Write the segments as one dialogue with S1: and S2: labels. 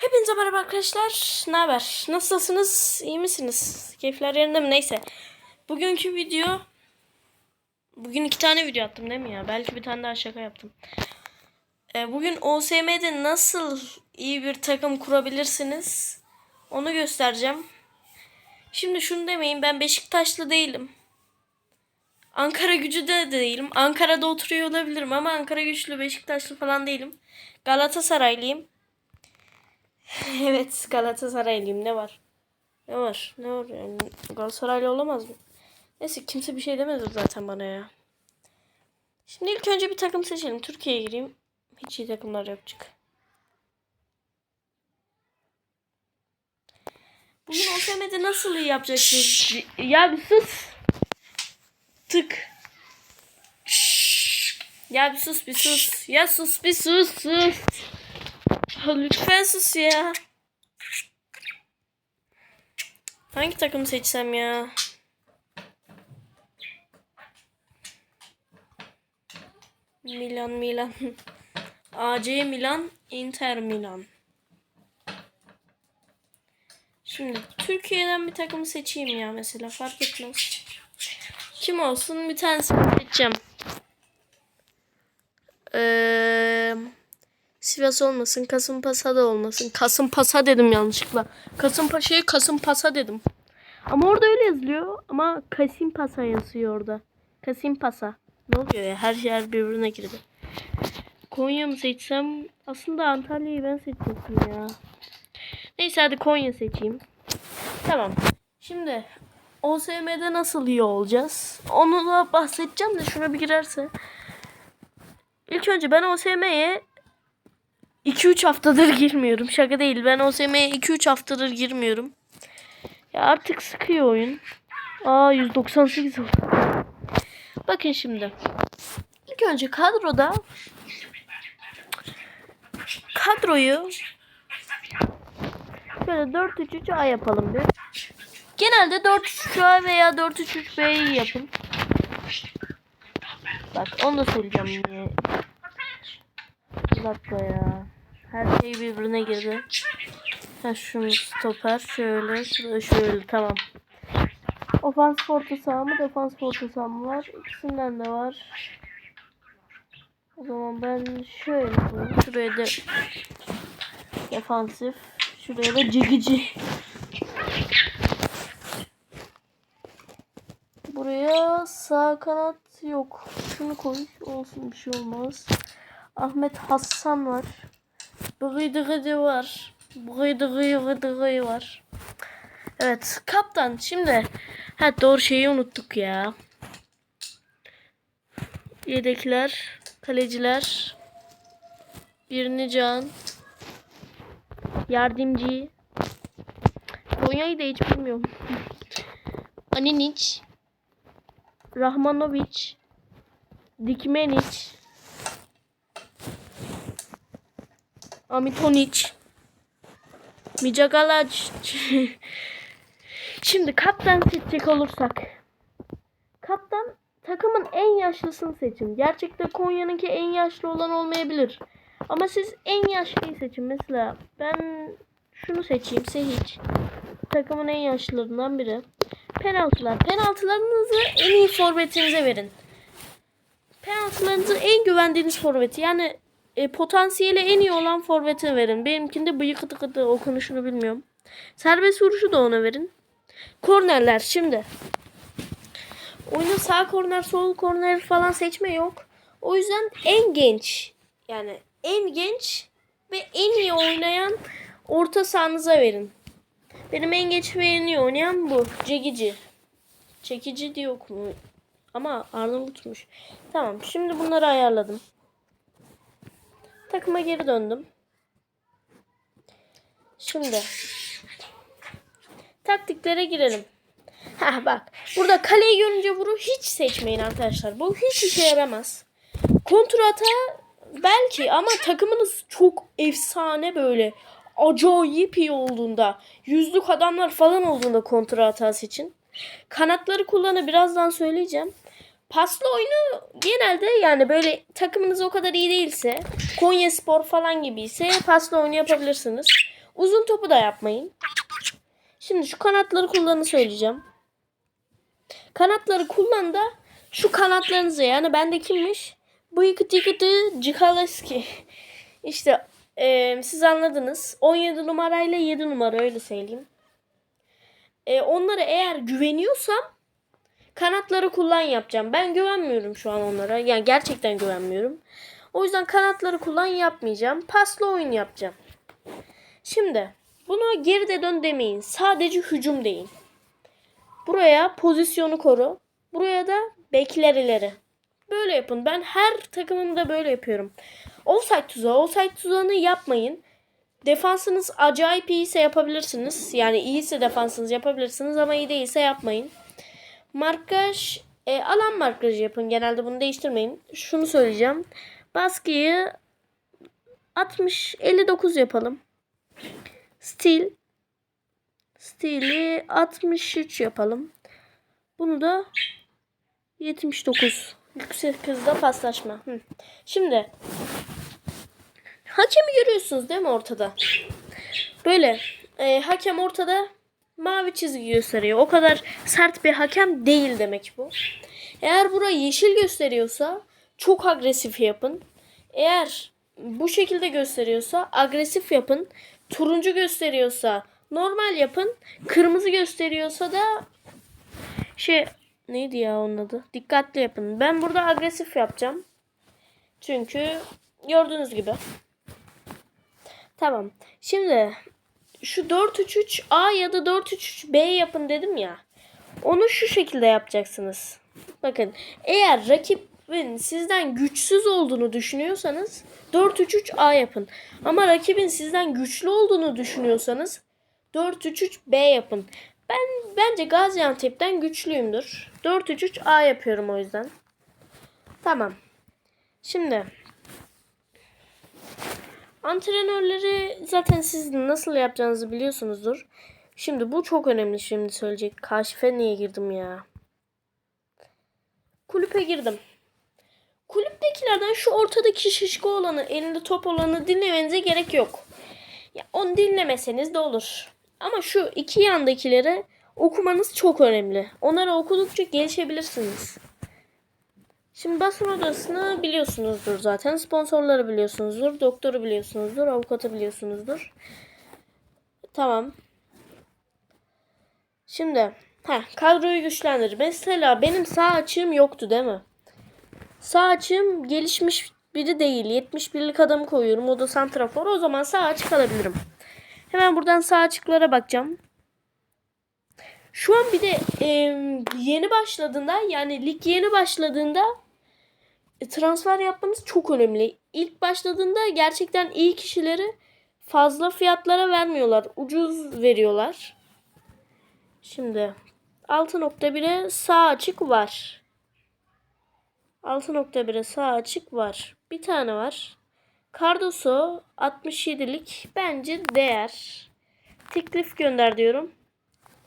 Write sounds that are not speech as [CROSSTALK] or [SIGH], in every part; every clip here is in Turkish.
S1: Hepinize merhaba arkadaşlar. Ne haber? Nasılsınız? İyi misiniz? Keyifler yerinde mi? Neyse. Bugünkü video Bugün iki tane video attım değil mi ya? Belki bir tane daha şaka yaptım. Ee, bugün OSM'de nasıl iyi bir takım kurabilirsiniz? Onu göstereceğim. Şimdi şunu demeyin ben Beşiktaşlı değilim. Ankara gücü de değilim. Ankara'da oturuyor olabilirim ama Ankara güçlü Beşiktaşlı falan değilim. Galatasaraylıyım. [LAUGHS] evet Galatasaraylıyım ne var? Ne var? Ne var yani? Galatasaraylı olamaz mı? Neyse kimse bir şey demez zaten bana ya. Şimdi ilk önce bir takım seçelim. Türkiye'ye gireyim. Hiç iyi takımlar çık. Bugün OSM'de nasıl iyi yapacaksınız? Ya bir sus. Tık. Ya bir sus bir sus. Ya sus bir sus sus. Lütfen sus ya. Hangi takımı seçsem ya? Milan Milan. [LAUGHS] AC Milan, Inter Milan. Şimdi Türkiye'den bir takımı seçeyim ya mesela fark etmez. Kim olsun bir tanesini seçeceğim. Eee Sivas olmasın, Kasımpaşa da olmasın. Kasımpaşa dedim yanlışlıkla. Kasımpaşa'ya Kasımpaşa dedim. Ama orada öyle yazılıyor. Ama Kasimpasa yazıyor orada. Kasimpasa. Ne oluyor ya? Her yer birbirine girdi. Konya mı seçsem? Aslında Antalya'yı ben seçecektim ya. Neyse hadi Konya seçeyim. Tamam. Şimdi OSM'de nasıl iyi olacağız? Onu da bahsedeceğim de şuna bir girerse. İlk önce ben OSM'ye 2-3 haftadır girmiyorum. Şaka değil. Ben OSM'ye 2-3 haftadır girmiyorum. Ya artık sıkıyor oyun. Aa 198 oldu. Bakın şimdi. İlk önce kadroda kadroyu şöyle 4-3-3-A yapalım bir. Genelde 4-3-3-A veya 4-3-3-B'yi yapın. Bak onu da söyleyeceğim niye. Bir dakika ya. Her şey birbirine girdi. Ha şunu stoper şöyle şurada şöyle tamam. Ofans orta saha mı defans orta saha mı var? İkisinden de var. O zaman ben şöyle yapayım. Şuraya da defansif. Şuraya da cigici. Buraya sağ kanat yok. Şunu koy. Olsun bir şey olmaz. Ahmet Hassan var. Bıgıdıgıdı var. Bıgıdıgıdı var. Evet kaptan şimdi ha doğru şeyi unuttuk ya. Yedekler, kaleciler, birini can, yardımcı. Konya'yı da hiç bilmiyorum. Aninic, Rahmanovic, Dikmenic, Amitonic, Mijagalac. Şimdi kaptan seçecek olursak. Kaptan takımın en yaşlısını seçin. Gerçekte Konya'nınki en yaşlı olan olmayabilir. Ama siz en yaşlıyı seçin. Mesela ben şunu seçeyim. Sehiç. Takımın en yaşlılarından biri. Penaltılar. Penaltılarınızı en iyi forvetinize verin. Penaltılarınızı en güvendiğiniz forveti. Yani e, potansiyeli en iyi olan forvete verin. Benimkinde bıyık kıtı kıtı okunuşunu bilmiyorum. Serbest vuruşu da ona verin. Kornerler şimdi. Oyunun sağ korner, sol korner falan seçme yok. O yüzden en genç yani en genç ve en iyi oynayan orta sahanıza verin. Benim en genç ve en iyi oynayan bu. Cegici. Çekici diyor mu? Ama Arnavutmuş. Tamam şimdi bunları ayarladım. Takıma geri döndüm. Şimdi taktiklere girelim. Ha bak. Burada kaleyi görünce vuru hiç seçmeyin arkadaşlar. Bu hiç işe yaramaz. Kontrata belki ama takımınız çok efsane böyle acayip iyi olduğunda yüzlük adamlar falan olduğunda kontra hatası için kanatları kullanı birazdan söyleyeceğim. Paslı oyunu genelde yani böyle takımınız o kadar iyi değilse Konya Spor falan gibi ise paslı oyunu yapabilirsiniz. Uzun topu da yapmayın. Şimdi şu kanatları kullanı söyleyeceğim. Kanatları kullan da şu kanatlarınızı yani bende kimmiş? Bu yıkıtı yıkıtı Cikaleski. [LAUGHS] İşte eee, siz anladınız. 17 numarayla 7 numara öyle söyleyeyim. E, onlara eğer güveniyorsam kanatları kullan yapacağım. Ben güvenmiyorum şu an onlara. Yani gerçekten güvenmiyorum. O yüzden kanatları kullan yapmayacağım. Paslı oyun yapacağım. Şimdi bunu geride dön demeyin. Sadece hücum deyin. Buraya pozisyonu koru. Buraya da bekler ileri. Böyle yapın. Ben her takımımda böyle yapıyorum. Offside tuzağı. Offside tuzağını yapmayın. Defansınız acayip iyiyse yapabilirsiniz. Yani iyiyse defansınız yapabilirsiniz ama iyi değilse yapmayın. Markaj, e, alan markajı yapın. Genelde bunu değiştirmeyin. Şunu söyleyeceğim. Baskıyı 60 59 yapalım. Stil stili 63 yapalım. Bunu da 79. Yüksek hızda paslaşma. Hı. Şimdi hakemi görüyorsunuz değil mi ortada? Böyle e, hakem ortada mavi çizgi gösteriyor. O kadar sert bir hakem değil demek bu. Eğer burayı yeşil gösteriyorsa çok agresif yapın. Eğer bu şekilde gösteriyorsa agresif yapın. Turuncu gösteriyorsa normal yapın. Kırmızı gösteriyorsa da şey neydi ya onun adı? Dikkatli yapın. Ben burada agresif yapacağım. Çünkü gördüğünüz gibi. Tamam. Şimdi şu 4-3-3 A ya da 4-3-3 B yapın dedim ya. Onu şu şekilde yapacaksınız. Bakın eğer rakibin sizden güçsüz olduğunu düşünüyorsanız 4-3-3 A yapın. Ama rakibin sizden güçlü olduğunu düşünüyorsanız 4-3-3 B yapın. Ben bence Gaziantep'ten güçlüyümdür. 4-3-3 A yapıyorum o yüzden. Tamam. Şimdi Antrenörleri zaten siz nasıl yapacağınızı biliyorsunuzdur. Şimdi bu çok önemli şimdi söyleyecek. Kaşife niye girdim ya? Kulüpe girdim. Kulüptekilerden şu ortadaki şişko olanı, elinde top olanı dinlemenize gerek yok. Ya onu dinlemeseniz de olur. Ama şu iki yandakileri okumanız çok önemli. Onları okudukça gelişebilirsiniz. Şimdi basın odasını biliyorsunuzdur zaten. Sponsorları biliyorsunuzdur. Doktoru biliyorsunuzdur. Avukatı biliyorsunuzdur. Tamam. Şimdi ha kadroyu güçlendir. Mesela benim sağ açığım yoktu değil mi? Sağ açığım gelişmiş biri değil. 71'lik adamı koyuyorum. O da santrafor. O zaman sağ açık alabilirim. Hemen buradan sağ açıklara bakacağım. Şu an bir de e, yeni başladığında yani lig yeni başladığında transfer yapmanız çok önemli. İlk başladığında gerçekten iyi kişileri fazla fiyatlara vermiyorlar. Ucuz veriyorlar. Şimdi 6.1'e sağ açık var. 6.1'e sağ açık var. Bir tane var. Cardoso 67'lik bence değer. Teklif gönder diyorum.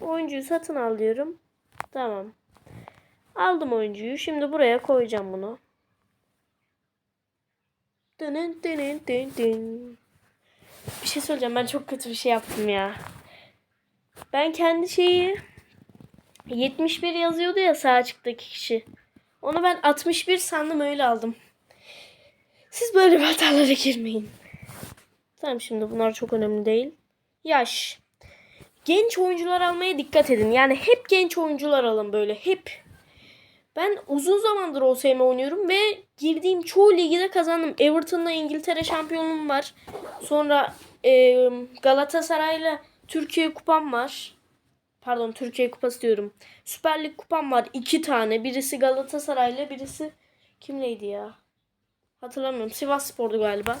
S1: Oyuncuyu satın al diyorum. Tamam. Aldım oyuncuyu. Şimdi buraya koyacağım bunu. Dının dının dın dın. Bir şey söyleyeceğim. Ben çok kötü bir şey yaptım ya. Ben kendi şeyi 71 yazıyordu ya sağ açıktaki kişi. Onu ben 61 sandım öyle aldım. Siz böyle hatalara girmeyin. Tamam şimdi bunlar çok önemli değil. Yaş. Genç oyuncular almaya dikkat edin. Yani hep genç oyuncular alın böyle hep. Ben uzun zamandır OSM oynuyorum ve girdiğim çoğu ligi de kazandım. Everton'la İngiltere şampiyonluğum var. Sonra e, Galatasaray'la Türkiye kupam var. Pardon Türkiye kupası diyorum. Süper Lig kupam var. iki tane. Birisi Galatasaray'la birisi kimleydi ya? Hatırlamıyorum. Sivas Spor'du galiba.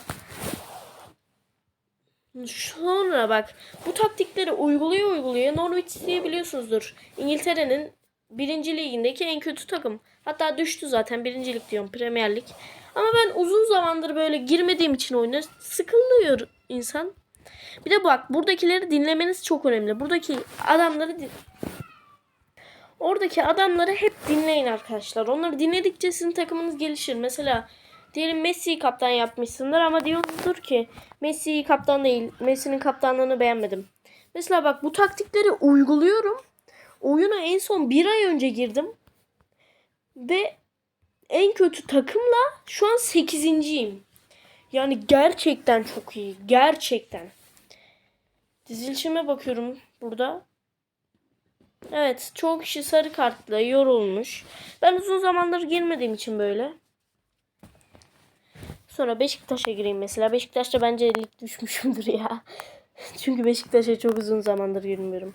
S1: Sonra bak bu taktikleri uyguluya uyguluya Norwich City'yi biliyorsunuzdur. İngiltere'nin birinci ligindeki en kötü takım. Hatta düştü zaten birincilik diyorum Premier Lig. Ama ben uzun zamandır böyle girmediğim için oyuna sıkılıyor insan. Bir de bak buradakileri dinlemeniz çok önemli. Buradaki adamları Oradaki adamları hep dinleyin arkadaşlar. Onları dinledikçe sizin takımınız gelişir. Mesela Diyelim Messi'yi kaptan yapmışsındır ama diyordur ki Messi kaptan değil. Messi'nin kaptanlığını beğenmedim. Mesela bak bu taktikleri uyguluyorum. Oyuna en son bir ay önce girdim. Ve en kötü takımla şu an 8.yim. Yani gerçekten çok iyi. Gerçekten. Dizilişime bakıyorum burada. Evet çoğu kişi sarı kartla yorulmuş. Ben uzun zamandır girmediğim için böyle. Sonra Beşiktaş'a gireyim mesela. Beşiktaş'ta bence lig düşmüşümdür ya. [LAUGHS] Çünkü Beşiktaş'a çok uzun zamandır girmiyorum.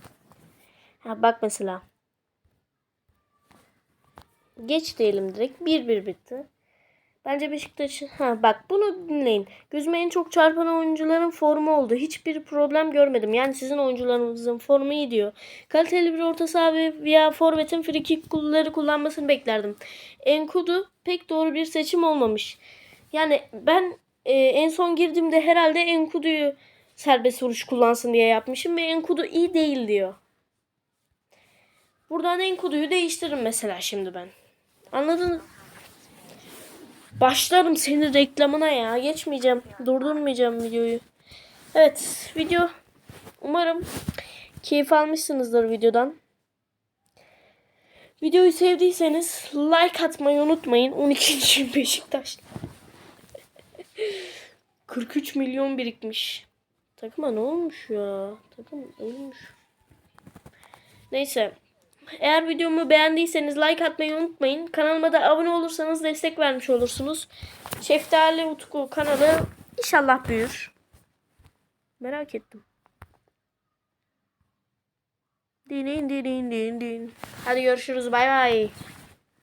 S1: Ha, bak mesela. Geç diyelim direkt. 1-1 bitti. Bence Beşiktaş... Ha bak bunu dinleyin. Gözüme en çok çarpan oyuncuların formu oldu. Hiçbir problem görmedim. Yani sizin oyuncularınızın formu iyi diyor. Kaliteli bir orta saha ve veya forvetin frikik kulları kullanmasını beklerdim. Enkudu pek doğru bir seçim olmamış. Yani ben e, en son girdiğimde herhalde Enkudu'yu serbest vuruş kullansın diye yapmışım ve Enkudu iyi değil diyor. Buradan Enkudu'yu değiştiririm mesela şimdi ben. Anladın? Başlarım senin reklamına ya. Geçmeyeceğim. Durdurmayacağım videoyu. Evet video. Umarım keyif almışsınızdır videodan. Videoyu sevdiyseniz like atmayı unutmayın. 12. [LAUGHS] Beşiktaş. [LAUGHS] 43 milyon birikmiş. Takıma ne olmuş ya? Takım ölmüş. Neyse. Eğer videomu beğendiyseniz like atmayı unutmayın. Kanalıma da abone olursanız destek vermiş olursunuz. Şeftali Utku kanalı inşallah büyür. Merak ettim. Din din din din din. Hadi görüşürüz. Bay bay.